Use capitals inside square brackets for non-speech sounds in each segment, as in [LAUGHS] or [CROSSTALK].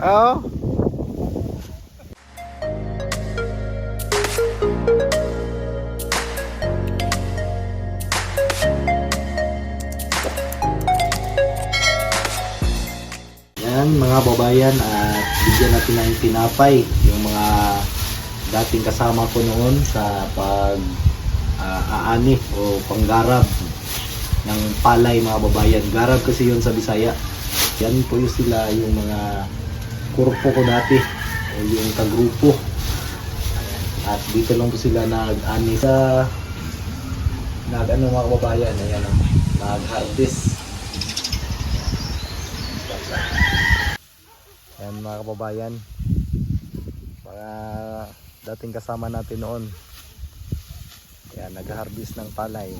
Oo. Yan mga babayan at bigyan natin ng tinapay yung mga dating kasama ko noon sa pag ah, aani o panggarab ng palay mga babayan. Garab kasi yun sa Bisaya. Yan po yung sila yung mga kurpo ko dati o yung kagrupo. At dito lang po sila nag-ani sa nag ano mga kababayan, ayan ang nag-harvest. Yan mga kababayan. Mga dating kasama natin noon. Yan, nag-harvest ng palay.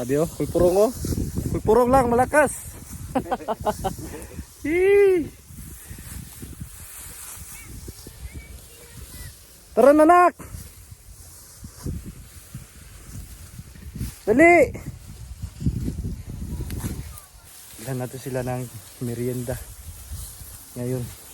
Abi oh, pulpurong oh. Pulpurong lang, malakas. [LAUGHS] Tara na nak. Dali. Bilhan natin sila ng merienda. Ngayon.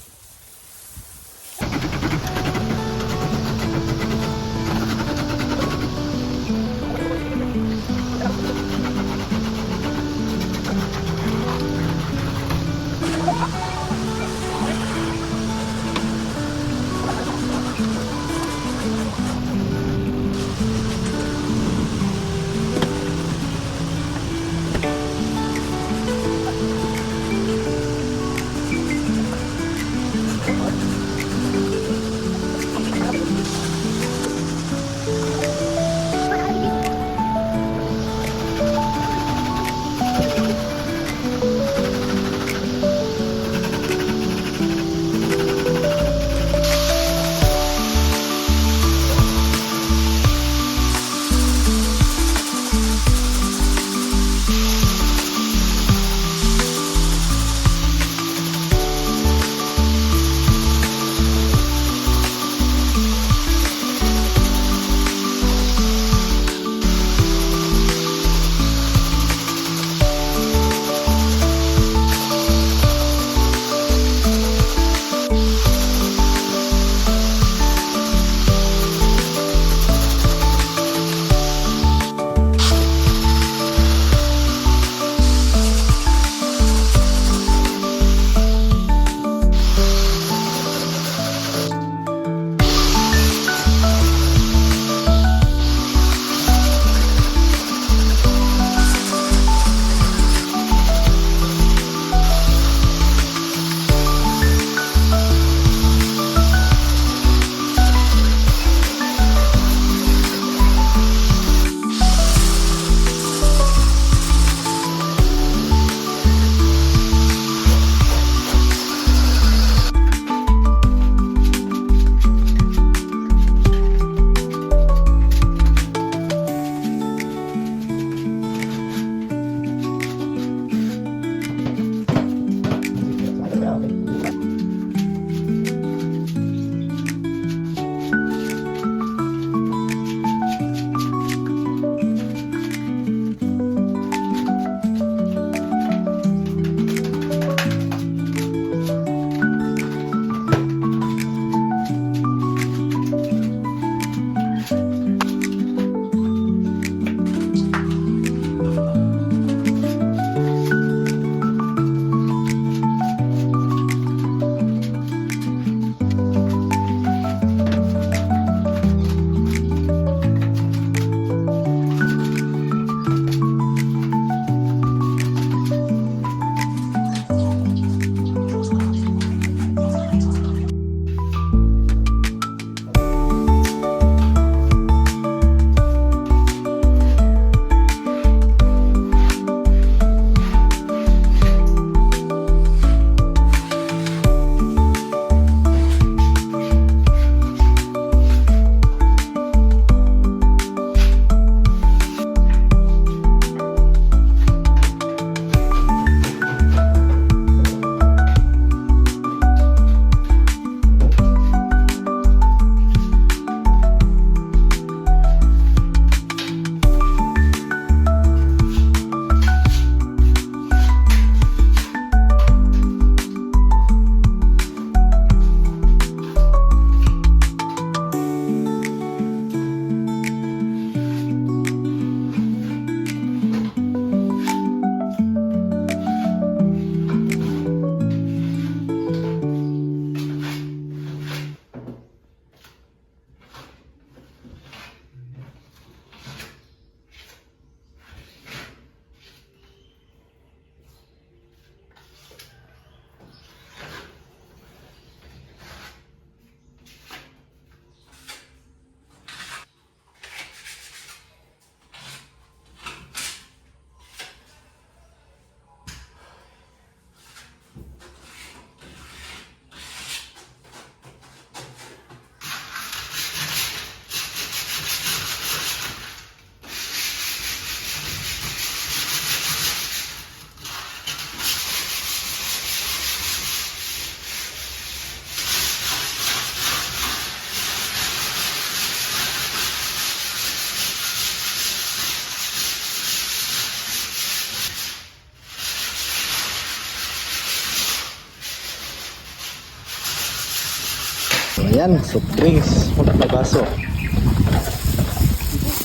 Ayan, soft drinks. Wala na baso.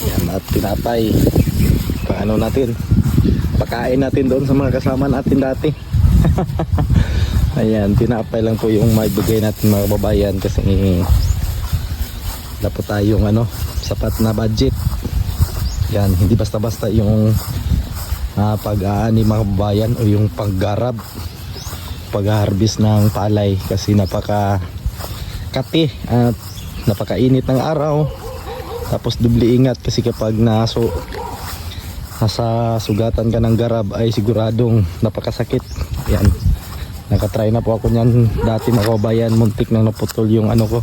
Ayan, at tinapay. Paano natin? Pakain natin doon sa mga kasama natin dati. [LAUGHS] Ayan, tinapay lang po yung maibigay natin mga babayan kasi wala po tayong ano, sapat na budget. Yan, hindi basta-basta yung ah, pag-aani mga babayan o yung paggarab pag-harvest ng palay kasi napaka kati at napakainit ng araw. Tapos dubli ingat kasi kapag naso nasa sugatan ka ng garab ay siguradong napakasakit. Yan nakatry na po ako niyan. Dati mga kabayan muntik nang naputol yung ano ko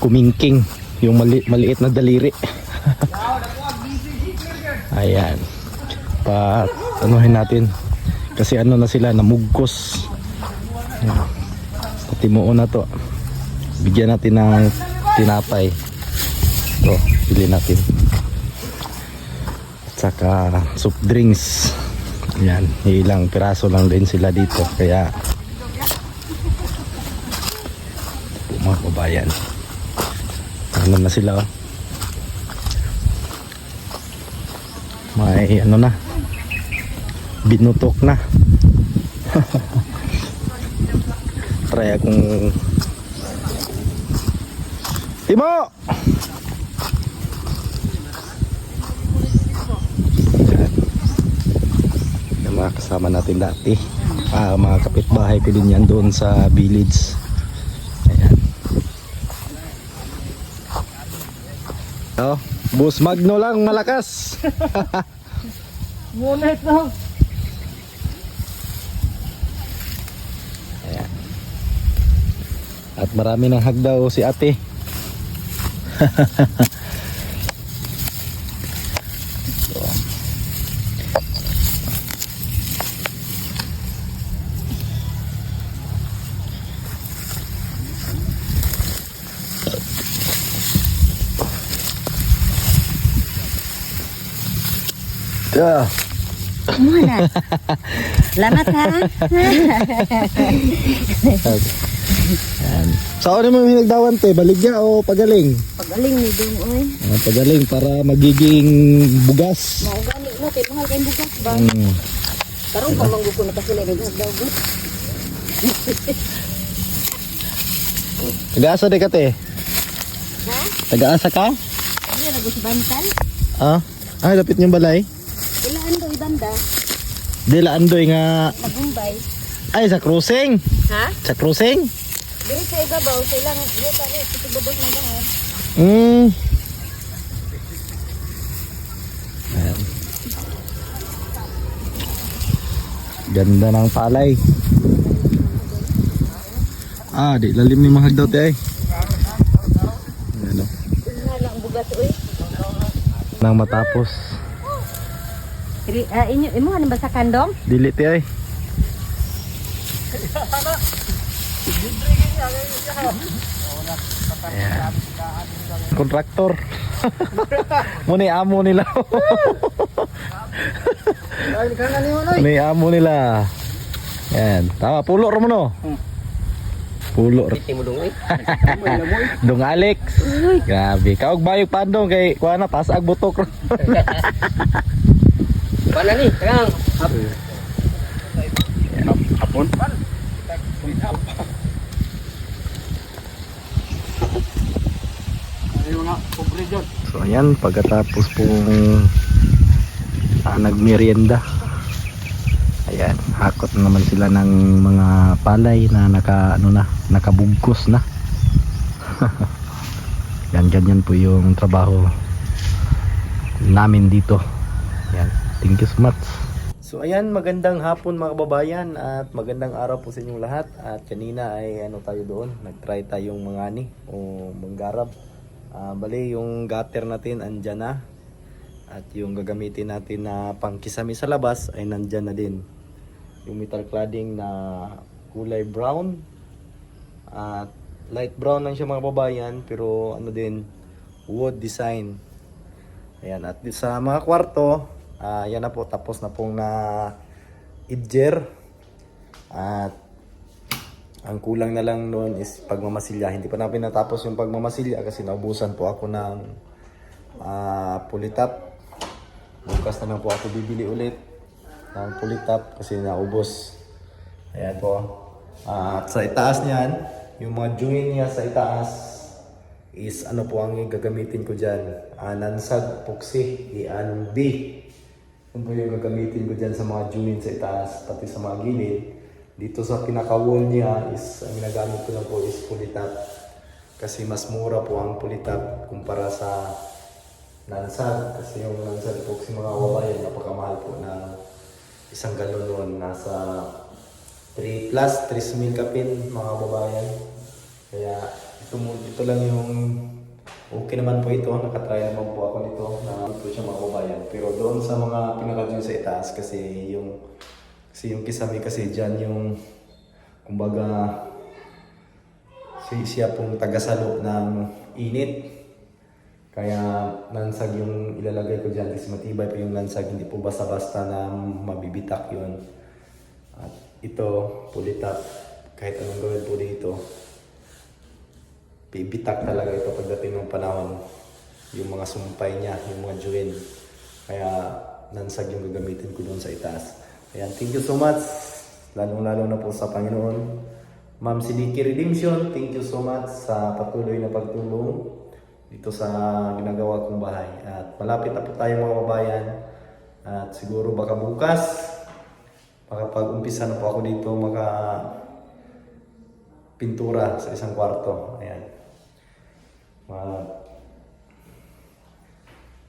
kumingking yung mali, maliit na daliri. [LAUGHS] Ayan. Pa anuhin natin kasi ano na sila namugkos. Ayan. sa timuon na to bigyan natin ng tinapay. To pili natin. At saka soft drinks. Yan ilang piraso lang din sila dito kaya mga kabayan. Ano na sila oh. May ano na binutok na. [LAUGHS] Try akong Timo! Yung mga kasama natin dati ah, mga kapitbahay ko din yan doon sa village ayan oh, bus magno lang malakas [LAUGHS] Muna ito. Ayan. At marami ng hagdaw si ate. So. Yeah. Muna. Salamat [LAUGHS] ha. Yan. [LAUGHS] Sa ano mo hinagdawan te? Baligya o pagaling? Pagaling ni Dong, oy. Ah, pagaling para magiging bugas. Maugani no, kay mahal kayong bukas ba? Mm. Karon pa manggo ko na kasi lagi daw gut. Taga-asa di ka te? Ha? Taga-asa ka? Ano na gusto bantal? Ah? Ay, lapit niyong balay. Ilaan daw ibanda Dila andoy nga na Bombay. ay sa cruising. Ha? Sa cruising? Diri sa ibabaw sa ilang iyo tani sa ibabaw ng. Mm. Ayan. Ganda ng palay. Ah, di lalim ni mahal daw te ay. Ano? Oy. Nang matapos. Diri ah, inyo imo ano ba sa kandong? Dili te ay. [LAUGHS] Ayan. Kontraktor. [LAUGHS] Muna amo nila. Muna amo nila. Yan. Tama, pulo ro mo no. Pulo ro. [LAUGHS] Dong Alex. Grabe. Kaog bayog pandong kay kuha na pasag butok ro. Paano [LAUGHS] ni? Kang Hapon. So ayan, pagkatapos pong ah, nagmerienda. Ayan, hakot na naman sila ng mga palay na naka ano na, nakabugkos na. [LAUGHS] yan ganyan po yung trabaho namin dito. Yan, thank you so much. So ayan, magandang hapon mga kababayan at magandang araw po sa inyong lahat. At kanina ay ano tayo doon, nagtry tayong mangani o manggarab. Ah, bali yung gutter natin andyan na. At yung gagamitin natin na pangkisami sa labas ay nandyan na din. Yung metal cladding na kulay brown. At light brown lang siya mga kababayan pero ano din wood design. Ayan, at sa mga kwarto, ah yan na po, tapos na pong na idger. At Ang kulang na lang noon is pagmamasilya. Hindi pa namin natapos yung pagmamasilya kasi naubusan po ako ng ah, pulitap. Bukas na lang po ako bibili ulit ng pulitap kasi naubos. Ayan po. Ah, at sa itaas niyan, yung mga join niya sa itaas is ano po ang gagamitin ko dyan. Ah, nansag, puksi, ian, B. Yun po yung gagamitin ko dyan sa mga join sa itaas, pati sa mga gilid. Dito sa pinaka-wall niya is, ang ginagamit ko lang po is pulitap. Kasi mas mura po ang pulitap kumpara sa nansag. Kasi yung nansag po kasi mga kababayan, napakamahal po na isang galon nun. Nasa 3 plus, 3 mil kapin mga kababayan. Kaya ito, ito lang yung okay naman po ito. Nakatry naman po ako nito na ito siya mga kababayan. Pero doon sa mga pinaka sa itaas kasi yung kasi yung kisame kasi dyan yung kumbaga si siya pong tagasalo ng init. Kaya lansag yung ilalagay ko dyan kasi matibay po yung lansag. Hindi po basta-basta na mabibitak yun. At ito, pulitap. Kahit anong gawin po dito, bibitak talaga ito pagdating ng panahon. Yung mga sumpay niya, yung mga juwin. Kaya lansag yung gagamitin ko doon sa itaas. Ayan, thank you so much. Lalong-lalo na po sa Panginoon. Ma'am Sidiki Redemption, thank you so much sa patuloy na pagtulong dito sa ginagawa kong bahay. At malapit na po tayo mga kabayan. At siguro baka bukas, makapag-umpisa na po ako dito maka pintura sa isang kwarto. Ayan. Ma-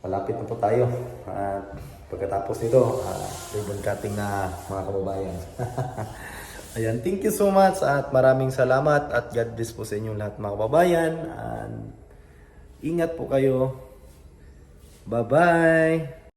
malapit na po tayo. At pagkatapos nito, uh, ribbon cutting na mga kababayan. [LAUGHS] Ayan, thank you so much at maraming salamat at God bless po sa inyong lahat mga kababayan. And ingat po kayo. Bye-bye!